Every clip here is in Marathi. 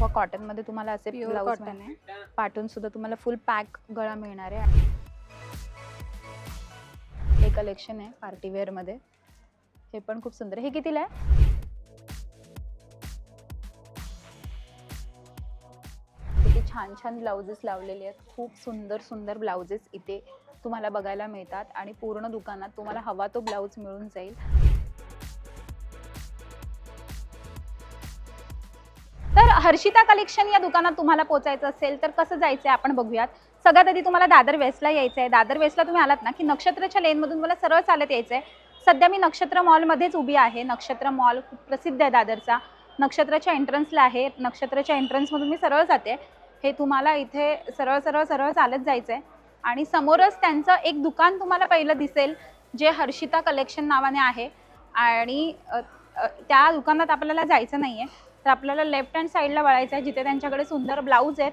सोफा कॉटनमध्ये तुम्हाला असे ब्लाऊज आहे. पाठवून सुद्धा तुम्हाला फुल पॅक गळा मिळणार आहे. हे कलेक्शन आहे पार्टी वेअरमध्ये. हे पण खूप सुंदर आहे. हे कितीला आहे? किती छान छान ब्लाउजेस लावलेले आहेत. खूप सुंदर सुंदर ब्लाउजेस इथे तुम्हाला बघायला मिळतात. आणि पूर्ण दुकानात तुम्हाला हवा तो ब्लाऊज मिळून जाईल. हर्षिता कलेक्शन या दुकानात तुम्हाला पोहोचायचं असेल तर कसं जायचं आहे आपण बघूयात. सगळ्यात आधी तुम्हाला दादर वेस्टला यायचं आहे दादर वेस्टला तुम्ही आलात ना की नक्षत्राच्या लेनमधून मला सरळ चालत यायचं आहे सध्या मी नक्षत्र मॉलमध्येच उभी आहे. नक्षत्र मॉल खूप प्रसिद्ध आहे दादरचा. नक्षत्राच्या एंट्रन्सला आहे. नक्षत्राच्या एंट्रन्समधून मी सरळ जाते. हे तुम्हाला इथे सरळ सरळ सरळ चालत जायचं आहे आणि समोरच त्यांचं एक दुकान तुम्हाला पहिलं दिसेल जे हर्षिता कलेक्शन नावाने आहे. आणि त्या दुकानात आपल्याला जायचं नाही आहे तर आपल्याला लेफ्ट हँड साईडला वळायचं आहे जिथे त्यांच्याकडे सुंदर ब्लाऊज आहेत.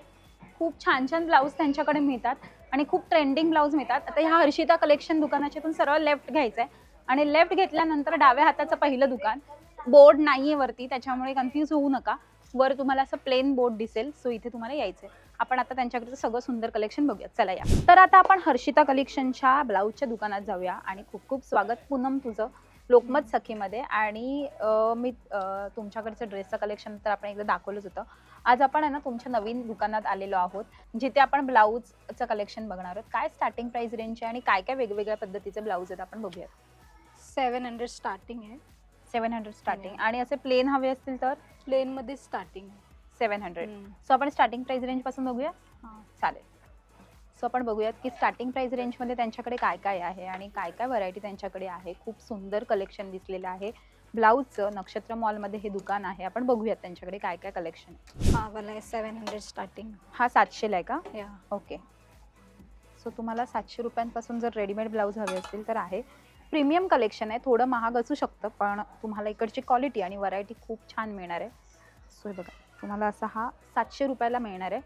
खूप छान छान ब्लाऊज त्यांच्याकडे मिळतात आणि खूप ट्रेंडिंग ब्लाऊज मिळतात. आता ह्या हर्षिता कलेक्शन दुकानाच्यातून सरळ लेफ्ट घ्यायचं आहे आणि लेफ्ट घेतल्यानंतर डाव्या हाताचं पहिलं दुकान. बोर्ड नाही आहे वरती त्याच्यामुळे कन्फ्यूज होऊ नका. वर तुम्हाला असं प्लेन बोर्ड दिसेल सो इथे तुम्हाला यायचं आहे आपण आता त्यांच्याकडचं सगळं सुंदर कलेक्शन बघूया चला या. तर आता आपण हर्षिता कलेक्शनच्या ब्लाऊजच्या दुकानात जाऊया आणि खूप खूप स्वागत. पूनम तुझं. लोकमत सखीमध्ये. आणि अं, मी अं, तुमच्याकडचं ड्रेसचं कलेक्शन तर आपण एकदा दाखवलंच होतं. आज आपण आहे ना तुमच्या नवीन दुकानात आलेलो आहोत जिथे आपण ब्लाऊजचं कलेक्शन बघणार आहोत. काय स्टार्टिंग प्राइस रेंजचे आणि काय काय वेगवेगळ्या पद्धतीचे ब्लाऊज आहेत आपण बघूयात. सेवन हंड्रेड स्टार्टिंग आहे. सेवन हंड्रेड स्टार्टिंग आणि असे प्लेन हवे असतील तर? प्लेन मध्ये स्टार्टिंग सेवन हंड्रेड सो आपण स्टार्टिंग प्राइस रेंजपासून बघूया? चालेल. सो आपण बघूयात की स्टार्टिंग प्राइस रेंजमध्ये त्यांच्याकडे काय काय आहे आणि काय काय व्हरायटी त्यांच्याकडे आहे. खूप सुंदर कलेक्शन दिसलेलं आहे. ब्लाऊजचं नक्षत्र मॉलमध्ये हे दुकान आहे. आपण बघूयात त्यांच्याकडे काय काय कलेक्शन आहे. हा आहे सेवन हंड्रेड स्टार्टिंग हा सातशेला आहे का? या ओके सो तुम्हाला सातशे रुपयांपासून जर रेडीमेड ब्लाऊज हवे असतील तर आहे. प्रीमियम कलेक्शन आहे. थोडं महाग असू शकतं पण तुम्हाला इकडची क्वालिटी आणि व्हरायटी खूप छान मिळणार आहे. सो हे बघा. तुम्हाला असा हा सातशे रुपयाला मिळणार आहे.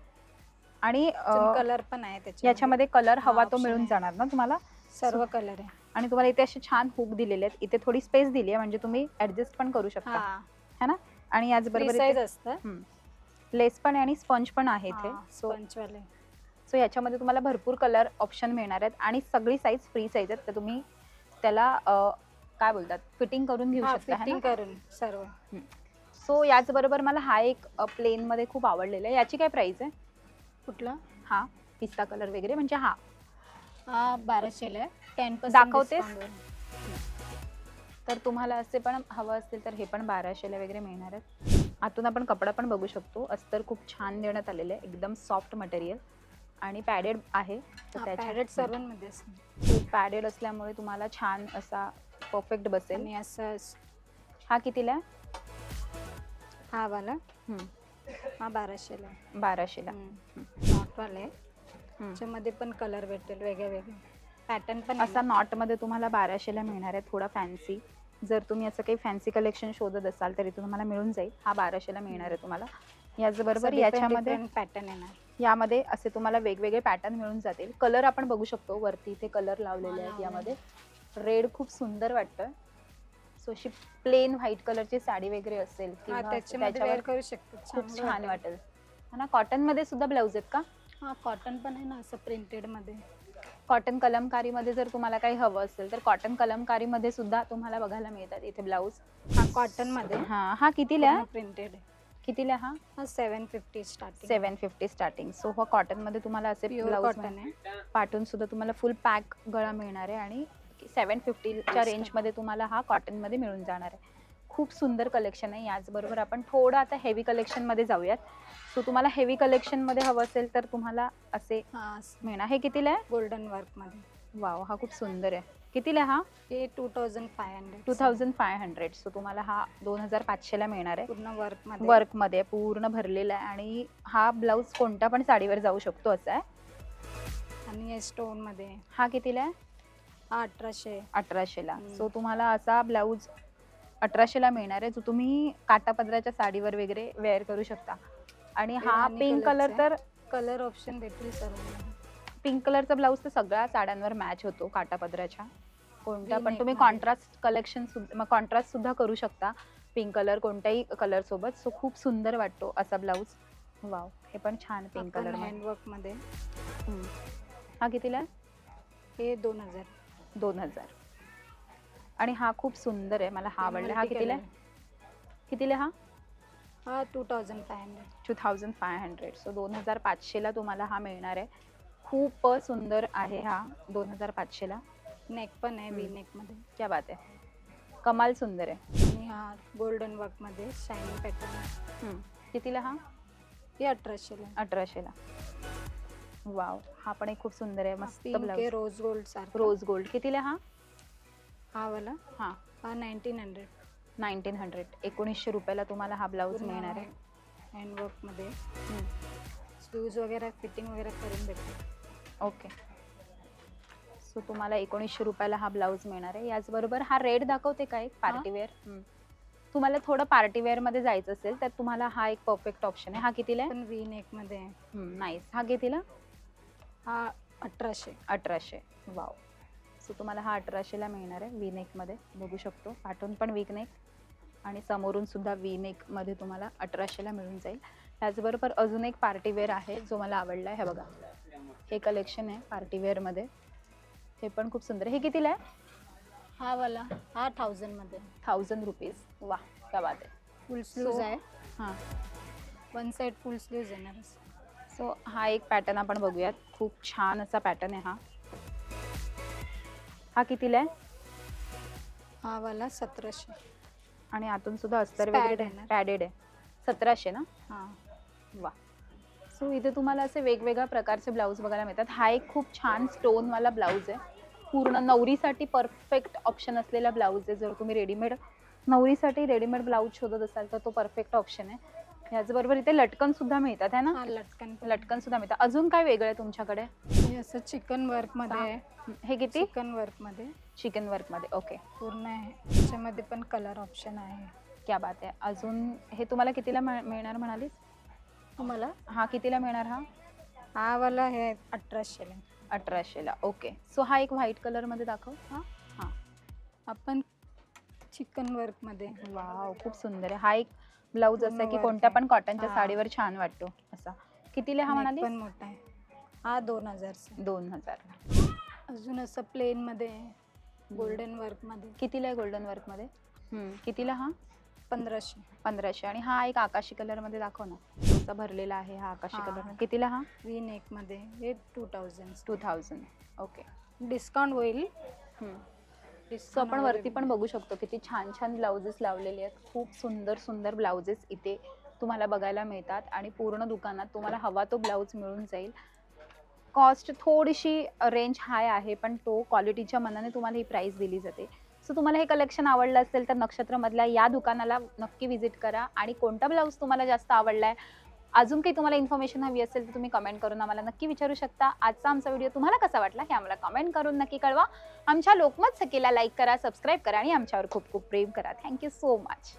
आणि कलर पण आहे याच्यामध्ये कलर हवा तो option मिळून आहे. जाणार ना तुम्हाला? सर्व कलर आहे. आणि तुम्हाला इथे असे छान हुक दिलेले आहेत. इथे थोडी स्पेस दिली आहे म्हणजे तुम्ही ऍडजस्ट पण करू शकता. हा. आणि याचबरोबर साईज इथे असतं. लेस पण आहे आणि स्पंज पण आहे इथे. सो सो याच्यामध्ये तुम्हाला भरपूर कलर ऑप्शन मिळणार आहेत. आणि सगळी साईज फ्री साईज आहेत. तर तुम्ही त्याला अ, काय बोलतात? फिटिंग करून घेऊ शकता है फिटिंग ना करून सर्व. सो याचबरोबर मला हा एक प्लेन मध्ये खूप आवडलेला आहे. याची काय प्राइस आहे? कुठला हा. पिस्ता कलर वगैरे म्हणजे हा. हा बाराशेला आहे टेन दाखवतेस? तर तुम्हाला असे पण हवं असतील तर हे पण बाराशेला वगैरे मिळणार आहेत. आतून आपण कपडा पण बघू शकतो. अस्तर खूप छान देण्यात आलेलं आहे. एकदम सॉफ्ट मटेरियल आणि पॅडेड आहे. तर पॅरेट त्याच्या सर्वांमध्ये पॅडेड असल्यामुळे तुम्हाला छान असा परफेक्ट बसेल. आणि असं हा कितीला? आहे हा वाला. हम्म, हा बाराशेला. आहे बाराशेला. नॉट वाला आहे हम्म. त्याच्यामध्ये पण कलर भेटेल वेगळे वेगळे पॅटर्न पण असा नॉटमध्ये तुम्हाला बाराशेला मिळणार आहे थोडा फॅन्सी जर तुम्ही असं काही फॅन्सी कलेक्शन शोधत असाल तरी तुम्हाला मिळून जाईल. हा बाराशेला मिळणार आहे तुम्हाला. याचबरोबर याच्यामध्ये पॅटर्न येणार. यामध्ये असे तुम्हाला वेगवेगळे पॅटर्न मिळून जातील. कलर आपण बघू शकतो. वरती इथे कलर लावलेले आहेत. यामध्ये. रेड खूप सुंदर वाटतं. अशी प्लेन व्हाईट कलरची साडी वगैरे असेल हा किंवा त्याच्यामध्ये त्याच्यावर वेअर करू शकतो. खूप चांगलं छान वाटेल. वाटेल ना कॉटनमध्ये सुद्धा ब्लाऊज आहेत का? हा कॉटन पण आहे ना असं प्रिंटेडमध्ये. कॉटन कलमकारीमध्ये जर तुम्हाला काही हवं असेल तर कॉटन कलमकारीमध्ये सुद्धा तुम्हाला बघायला मिळतात इथे ब्लाऊज हा कॉटनमध्ये हा हा कितीला? आहे? प्रिंटेड कितीला आहे हा? हा seven fifty starting seven fifty starting so हा कॉटनमध्ये तुम्हाला असे प्युअर ब्लाऊज कॉटन आहे. पाठवून सुद्धा तुम्हाला फुल पॅक गळा मिळणार आहे आणि सेवन फिफ्टीच्या. रेंजमध्ये तुम्हाला हा कॉटनमध्ये मिळून जाणार आहे. खूप सुंदर कलेक्शन आहे. याचबरोबर आपण थोडं आता हेवी कलेक्शनमध्ये जाऊयात. सो तुम्हाला हेवी कलेक्शनमध्ये हवं असेल तर तुम्हाला असे हा मिळणार. हे कितीला आहे? गोल्डन वर्कमध्ये. वाव हा खूप सुंदर आहे. कितीला हा? हे two thousand five hundred two thousand five hundred so तुम्हाला हा दोन हजार पाचशेला मिळणार आहे. पूर्ण वर्कमध्ये. वर्कमध्ये पूर्ण भरलेला आहे. आणि हा ब्लाऊज कोणत्या पण साडीवर जाऊ शकतो असा आहे. आणि हे स्टोनमध्ये. हा कितीला आहे? हा अठराशे. अठराशेला हम्म. सो तुम्हाला असा ब्लाऊज अठराशेला मिळणार आहे जो तुम्ही काटापदराच्या साडीवर वगैरे वेअर करू शकता. आणि हा पिंक कलरचा कलर तर कलर ऑप्शन भेटेल सर्व पिंक कलरचा ब्लाऊज तर सगळ्या साड्यांवर मॅच होतो काटापदराच्या. कोणत्या पण तुम्ही मध्ये. कॉन्ट्रास्ट कलेक्शन सुद्धा कॉन्ट्रास्ट सुद्धा करू शकता. पिंक कलर कोणत्याही कलर सोबत. सो खूप सुंदर वाटतो असा ब्लाऊज. वाव हे पण छान पिंक कलर हँडवर्कमध्ये. हा कितीला? आहे? हे दोन हजार. दोन हजार. आणि हा खूप सुंदर आहे मला हा आवडला. हा कितीला आहे? कितीला हा? हा two thousand five hundred two thousand five hundred so दोन हजार पाचशेला तुम्हाला हा मिळणार आहे. खूप सुंदर आहे हा दोन हजार पाचशेला. नेक पण आहे वी हम्म. नेकमध्ये. क्या बात आहे. कमाल सुंदर आहे. आणि हा गोल्डन वर्कमध्ये शायनिंग पॅटर्न. कितीला हा? हे अठराशेला. अठराशेला. वाव हा पण एक खूप सुंदर आहे मस्त पिंक आहे ब्लाऊज रोज गोल्ड सारखा. रोज गोल्ड कितीला हा? हा वाला? हा. हा नाईन्टीन हंड्रेड नाईन्टीन हंड्रेड एकोणीसशे रुपयाला तुम्हाला हा ब्लाऊज मिळणार आहे. हँडवर्कमध्ये. हम्म. स्लीव्ज वगैरे फिटिंग वगैरे करून भेटते ओके सो तुम्हाला एकोणीसशे रुपयाला हा ब्लाऊज मिळणार आहे. याचबरोबर हा रेड दाखवते का एक? पार्टीवेअर तुम्हाला थोडं पार्टीवेअरमध्ये जायचं असेल तर तुम्हाला हा एक परफेक्ट ऑप्शन आहे. हा कितीला पण वी आहे. नाईस हा कितीला? हा अठराशे. अठराशे. वाव. सो तुम्हाला हा अठराशेला मिळणार आहे वी नेकमध्ये बघू शकतो. पाठवून पण वी नेक आणि समोरून सुद्धा वी नेकमध्ये तुम्हाला अठराशेला मिळून जाईल. त्याचबरोबर अजून एक पार्टीवेअर आहे जो मला आवडला आहे हे बघा. हे कलेक्शन आहे पार्टीवेअरमध्ये हे पण खूप सुंदर आहे. हे कितीला आहे? हा वाला. हा थाउजंडमध्ये. थाउजंड रुपीज वा क्या बात आहे. फुल स्लीव्ज So- आहे. हां. वन साइड फुल स्लीव्ज येणार सो हा एक पॅटर्न आपण बघूयात. खूप छान असा पॅटर्न आहे हा. हा कितीला आहे? हा वाला सतराशे. आणि आतून सुद्धा अस्तर Pad वगैरे आहे ना? पॅडेड आहे. सतराशे ना? हा. वा. सो इथे तुम्हाला असे वेगवेगळ्या प्रकारचे ब्लाऊज बघायला मिळतात. हा एक खूप छान स्टोनवाला ब्लाऊज आहे. पूर्ण नवरीसाठी परफेक्ट ऑप्शन असलेला ब्लाऊज आहे. जर तुम्ही रेडीमेड नवरीसाठी रेडीमेड ब्लाऊज शोधत असाल तर तो परफेक्ट ऑप्शन आहे. याचबरोबर इथे लटकन सुद्धा मिळतात है ना? हा लटकन. लटकन सुद्धा मिळतात अजून काय वेगळं आहे तुमच्याकडे? हे असं चिकन वर्कमध्ये हे किती? चिकन वर्कमध्ये चिकन वर्कमध्ये ओके. पूर्ण आहे. त्याच्यामध्ये पण कलर ऑप्शन आहे. क्या बात आहे. अजून हे तुम्हाला कितीला मिळ- मिळणार म्हणालीस? तुम्हाला? हा कितीला मिळणार हा? हा वाला हे अठराशेला अठराशेला ओके. सो हा एक व्हाईट कलरमध्ये दाखव. हा? हां. आपण चिकन वर्कमध्ये वाव खूप सुंदर आहे. हा एक ब्लाऊज असा पूर्ण की work कोणत्या आहे. पण कॉटनच्या हा. साडीवर छान वाटतो असा. कितीला हा म्हणाली पण मोठा आहे. हा दोन हजारचा दोन हजार. अजून असं प्लेन मध्ये गोल्डन वर्कमध्ये. कितीला आहे गोल्डन वर्कमध्ये हम्म, कितीला हा? पंधराशे. पंधराशे. आणि हा एक आकाशी कलरमध्ये दाखव ना. तुमचा भरलेला आहे हा आकाशी हा. कलर कितीला हा? वी नेकमध्ये. हे two thousand two thousand okay discount होईल. सो आपण वरती पण बघू शकतो किती छान छान ब्लाउजेस लावलेले आहेत. खूप सुंदर सुंदर ब्लाउजेस इथे तुम्हाला बघायला मिळतात आणि पूर्ण दुकानात तुम्हाला हवा तो ब्लाऊज मिळून जाईल. कॉस्ट थोडीशी रेंज हाय आहे पण तो क्वालिटीच्या मनाने तुम्हाला ही प्राईस दिली जाते. सो तुम्हाला हे कलेक्शन आवडलं असेल तर नक्षत्रमधल्या या दुकानाला नक्की व्हिजिट करा आणि कोणता ब्लाऊज तुम्हाला जास्त आवडला आहे अजून काही तुम्हाला इन्फॉर्मेशन हवी असेल तर तुम्ही कमेंट करून आम्हाला नक्की विचारू शकता. आजचा आमचा व्हिडिओ तुम्हाला कसा वाटला हे आम्हाला कमेंट करून नक्की कळवा. आमच्या लोकमत सखीला लाईक करा सबस्क्राईब करा आणि आमच्यावर खूप खूप प्रेम करा. Thank you so much